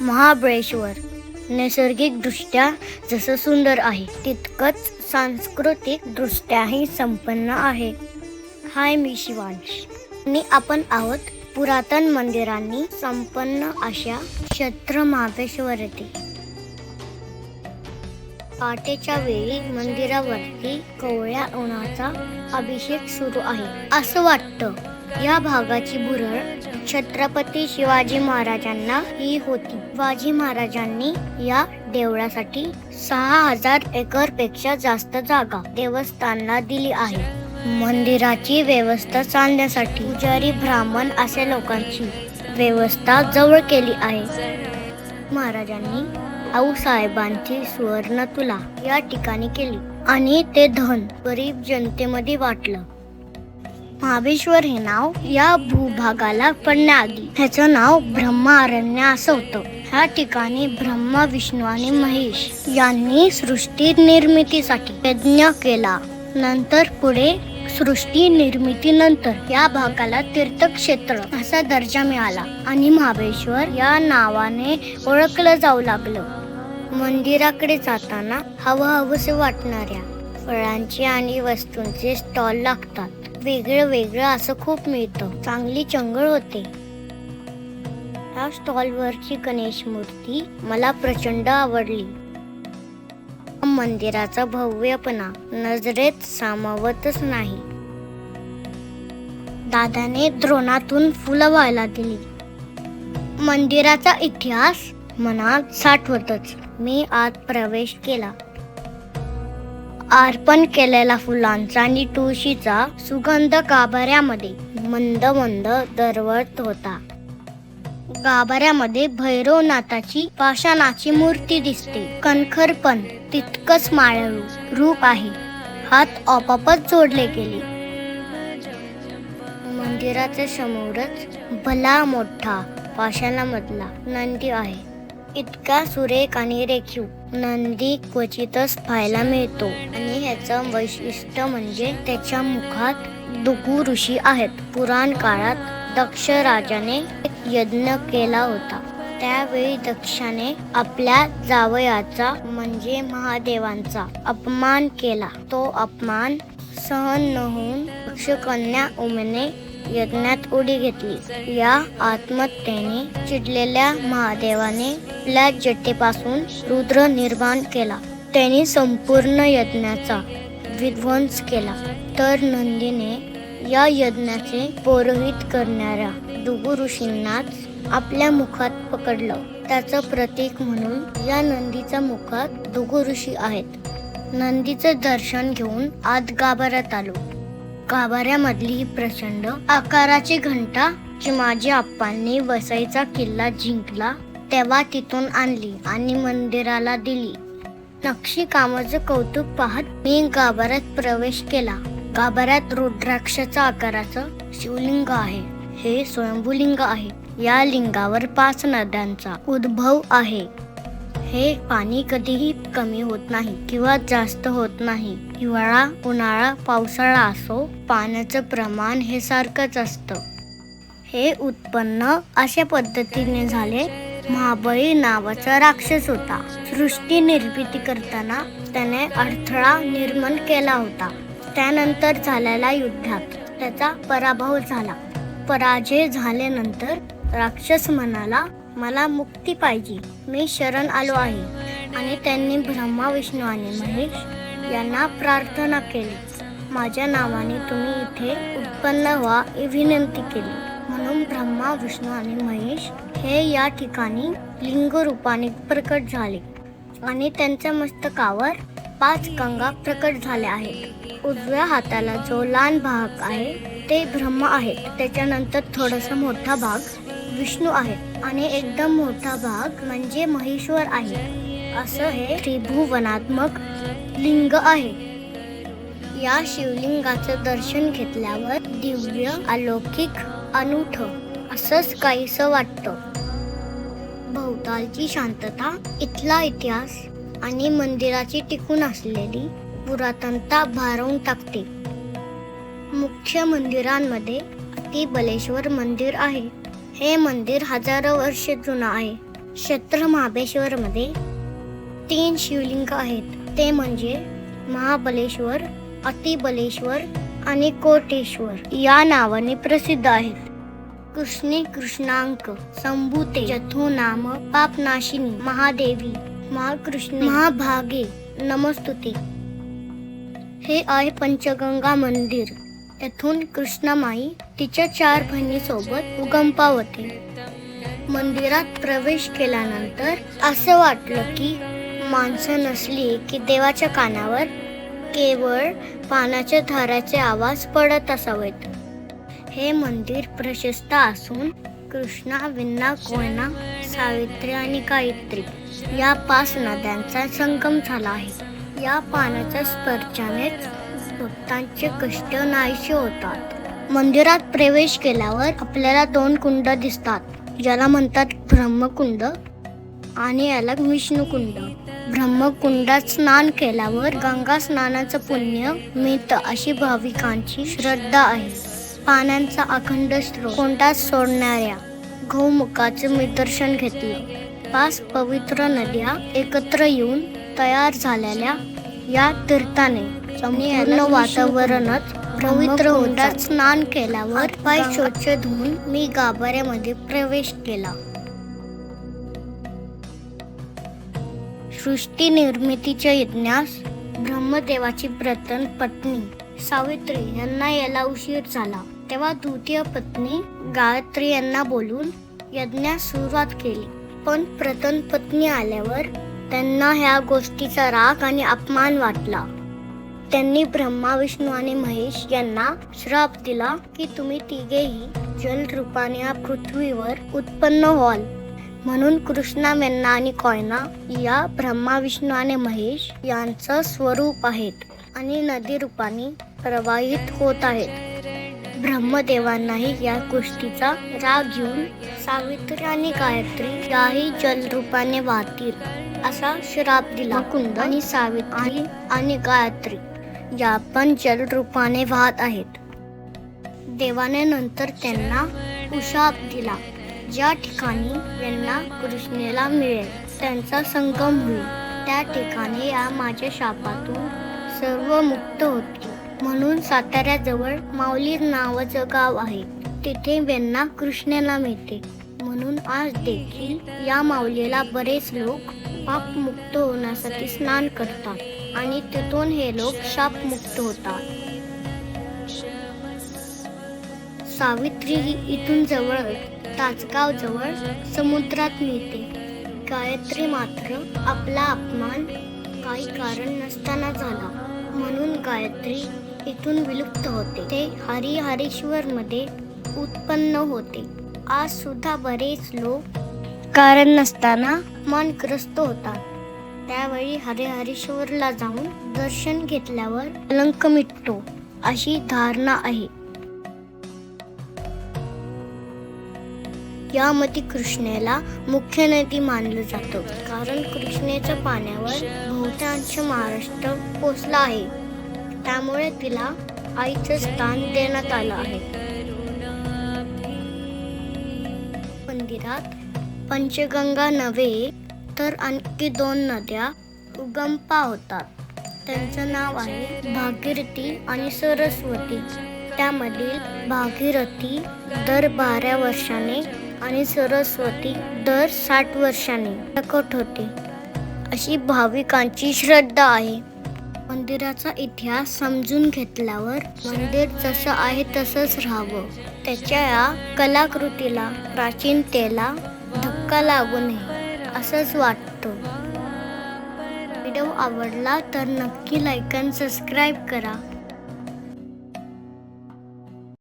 महाबळेश्वर. नैसर्गिकदृष्ट्या जसं सुंदर आहे तितकंच सांस्कृतिक दृष्ट्याही संपन्न आहे. हाय मी शिवांश. आणि आपण आहोत पुरातन मंदिरांनी संपन्न अशा क्षेत्र महाबळेश्वर येथे पहाटेच्या वेळी मंदिरावरती कोवळ्या उन्हाचा अभिषेक सुरू आहे. असं वाटतं या भागाची भुरळ छत्रपती शिवाजी महाराजांना ही होती. शिवाजी महाराजांनी या देवळासाठी सहा हजार एकरपेक्षा जास्त जागा देवस्थानला दिली आहे. मंदिराची व्यवस्था चालण्यासाठी पुजारी ब्राह्मण असे लोकांची व्यवस्था जवळ केली आहे. महाराजांनी आऊसाहेबांची सुवर्ण तुला या ठिकाणी केली आणि ते धन गरीब जनतेमध्ये वाटलं. महाबेश्वर हे नाव या भूभागाला पडण्याआधी. ह्याचं नाव ब्रह्मारण्य असं होतं. ह्या ठिकाणी ब्रह्मा विष्णू आणि महेश यांनी सृष्टी निर्मितीसाठी यज्ञ केला. नंतर पुढे सृष्टी निर्मितीनंतर या भागाला तीर्थक्षेत्र असा दर्जा मिळाला आणि महाबळेश्वर या नावाने ओळखलं जाऊ लागलं. मंदिराकडे जाताना हवं हवसे वाटणाऱ्या फळांचे आणि वस्तूंचे स्टॉल लागतात. वेगळं वेगळं असं खूप मिळतं. चांगली चंगळ होते. ह्या स्टॉलवरची गणेश मूर्ती मला प्रचंड आवडली. मंदिराचा भव्यपणा नजरेत सामावतच नाही. दादाने द्रोणातून फुलं व्हायला दिली. मंदिराचा इतिहास मनात साठवतच. मी आत प्रवेश केला. अर्पण केलेला फुलांचा आणि तुळशीचा सुगंध गाभाऱ्यामध्ये मंद मंद दरवळत होता. गाभाऱ्यामध्ये भैरवनाथाची पाषाणाची मूर्ती दिसते. कणखर पण तितकंच माळळू रूप आहे. हात आपापच जोडले गेले. मंदिराच्या समोरच भला मोठा पाषाणामधला नंदी आहे. इतका सुरेख आणि रेखीव. नंदी क्वचितच पाहायला मिळतो. आणि ह्याचं वैशिष्ट्य म्हणजे त्याच्या मुखात दुगू ऋषी आहेत. पुराण काळात दक्ष राजाने एक यज्ञ केला होता. त्यावेळी दक्षाने आपल्या जावयाचा म्हणजे महादेवांचा अपमान केला. तो अपमान सहन न होऊन दक्षकन्या उमेने यज्ञात उडी घेतली. या आत्महत्येने चिडलेल्या महादेवाने आपल्या जटेपासून रुद्र निर्माण केला. त्यांनी संपूर्ण यज्ञाचा विध्वंस केला. तर नंदीने या यज्ञाचे पौरोहित करणाऱ्या दुगु ऋषींनाच आपल्या मुखात पकडलं. त्याचं प्रतीक म्हणून या नंदीच्या मुखात दुगु ऋषी आहेत. नंदीचं दर्शन घेऊन आत गाभाऱ्यात आलो. गाभाऱ्यामधली ही प्रचंड आकाराची घंटा जी आप्पांनी वसईचा किल्ला जिंकला तेव्हा तिथून आणली आणि मंदिराला दिली. नक्षी कामाचं कौतुक पाहत मी गाभाऱ्यात प्रवेश केला. गाभाऱ्यात रुद्राक्षाचा आकाराचं शिवलिंग आहे. हे स्वयंभूलिंग आहे. या लिंगावर पाच नद्यांचा उद्भव आहे. हे पाणी कधीही कमी होत नाही किंवा जास्त होत नाही. हिवाळा उन्हाळा पावसाळा असो पाण्याचं प्रमाण हे सारखंच असतं. हे उत्पन्न अशा पद्धतीने झाले महाबळी नावाचा राक्षस होता. सृष्टी निर्मिती करताना त्याने अडथळा निर्माण केला होता. त्यानंतर झालेल्या युद्धात त्याचा पराभव झाला. पराजय झाल्यानंतर राक्षस म्हणाला मला मुक्ती पाहिजे. मी शरण आलो आहे. आणि त्यांनी ब्रह्मा विष्णू आणि महेश यांना प्रार्थना केली. माझ्या नावाने तुम्ही इथे उत्पन्न व्हा ही विनंती केली. म्हणून ब्रह्मा विष्णू आणि महेश हे या ठिकाणी लिंग रूपाने प्रकट झाले. आणि त्यांच्या मस्तकावर पाच गंगा प्रकट झाल्या आहेत. उजव्या हाताला जो लहान भाग आहे ते ब्रह्म आहेत. त्याच्यानंतर थोडासा मोठा भाग विष्णू आहे. आणि एकदम मोठा भाग म्हणजे महेश्वर आहे. असं हे त्रिभुवनात्मक लिंग आहे. या शिवलिंगाचं दर्शन घेतल्यावर दिव्य अलौकिक अनूठ असंच काहीसं वाटतं. भोवतालची शांतता इथला इतिहास आणि मंदिराची टिकून असलेली पुरातनता भारून टाकते. मुख्य मंदिरांमध्ये अतिबलेश्वर मंदिर आहे. हे मंदिर हजारो वर्ष जुनं आहे. क्षेत्र महाबळेश्वरमध्ये तीन शिवलिंग आहेत. ते म्हणजे महाबलेश्वर अतिबलेश्वर आणि कोटेश्वर. या नावाने प्रसिद्ध आहेत. कृष्णे कृष्णांक संभूते जथो नाम पापनाशिनी महादेवी महाकृष्ण महाभागे नमस्तुते. हे आहे पंचगंगा मंदिर. येथून कृष्णामाई तिच्या चार बहिणीसोबत उगम पावते मंदिरात प्रवेश केल्यानंतर असं वाटलं की माणसं नसली की देवाच्या कानावर केवळ पाण्याच्या धाराचे आवाज पडत असावेत. हे मंदिर प्रशस्त असून कृष्णा विन्ना कोयना सावित्री आणि गायत्री या पाच नद्यांचा संगम झाला आहे. या पाण्याच्या स्पर्शानेच भक्तांचे कष्ट नाहीसे होतात. मंदिरात प्रवेश केल्यावर आपल्याला दोन कुंड दिसतात. ज्याला म्हणतात ब्रह्मकुंड आणि याला विष्णुकुंड. ब्रह्मकुंडात स्नान केल्यावर गंगा स्नानाचं पुण्य मिळतं अशी भाविकांची श्रद्धा आहे. पाण्याचा अखंड स्रोत कोंडात सोडणाऱ्या गौमुखाचे मी दर्शन घेतलं. पाच पवित्र नद्या एकत्र येऊन तयार झालेल्या या तीर्थाने संपूर्ण वातावरणच पवित्र कुंडात स्नान केल्यावर पाय स्वच्छ धुवून मी गाभाऱ्यामध्ये प्रवेश केला. सृष्टी निर्मितीच्या यज्ञास ब्रह्मदेवाची प्रथम पत्नी सावित्री यांना यायला उशीर झाला. तेव्हा द्वितीय पत्नी गायत्री यांना बोलून यज्ञास सुरुवात केली. पण प्रथम पत्नी आल्यावर त्यांना ह्या गोष्टीचा राग आणि अपमान वाटला. त्यांनी ब्रह्मा विष्णू आणि महेश यांना श्राप दिला की तुम्ही तिघेही जल रूपाने या पृथ्वीवर उत्पन्न व्हाल. म्हणून कृष्णा मेन्ना आणि कॉयना या ब्रह्मा विष्णू आणि महेश यांचं स्वरूप आहेत आणि नदी रूपाने प्रवाहित होत आहेत. ब्रह्मदेवांनाही या गोष्टीचा राग घेऊन सावित्री आणि गायत्री याही जलरूपाने वाहतील असा श्राप दिला. कुंद आणि सावित्री आणि गायत्री या पण जलरूपाने वाहत आहेत. देवाने नंतर त्यांना उशाप दिला. ज्या ठिकाणी यांना कृष्णेला मिळेल त्यांचा संगम होईल. त्या ठिकाणी या माझ्या शापातून सर्व मुक्त होते म्हणून साताऱ्याजवळ माऊली नावाचं गाव आहे. तिथे यांना कृष्णेला मिळते. म्हणून आज देखील या माऊलीला बरेच लोक पाप मुक्त होण्यासाठी स्नान करतात. आणि तिथून हे लोक शाप मुक्त होतात. सावित्री ही इथून जवळ ताजगाव जवळ समुद्रात मिळते. गायत्री मात्र आपला अपमान काही कारण नसताना झाला. म्हणून गायत्री इथून विलुप्त होते. ते हरिहरेश्वर मध्ये उत्पन्न होते. आज सुद्धा बरेच लोक कारण नसताना मनग्रस्त होतात. त्यावेळी हरिहरेश्वरला जाऊन दर्शन घेतल्यावर कलंक मिटतो अशी धारणा आहे. यामध्ये कृष्णेला मुख्य नदी मानलं जातं कारण कृष्णेच्या पाण्यावर बहुतांश महाराष्ट्र पोचला आहे. त्यामुळे तिला आईचं स्थान देण्यात आलं आहे. मंदिरात पंचगंगा नव्हे तर आणखी दोन नद्या उगम पावतात त्यांचं नाव आहे भागीरथी आणि सरस्वती. त्यामधील भागीरथी दर बारा वर्षाने आणि सरस्वती दर साठ वर्षाने प्रकट होते. अशी भाविकांची श्रद्धा आहे. मंदिराचा इतिहास समजून घेतल्यावर मंदिर जसं आहे तसंच राहावं. त्याच्या या कलाकृतीला प्राचीनतेला धक्का लागू नये. असंच वाटतं. व्हिडिओ आवडला तर नक्की लाईक आणि सबस्क्राईब करा.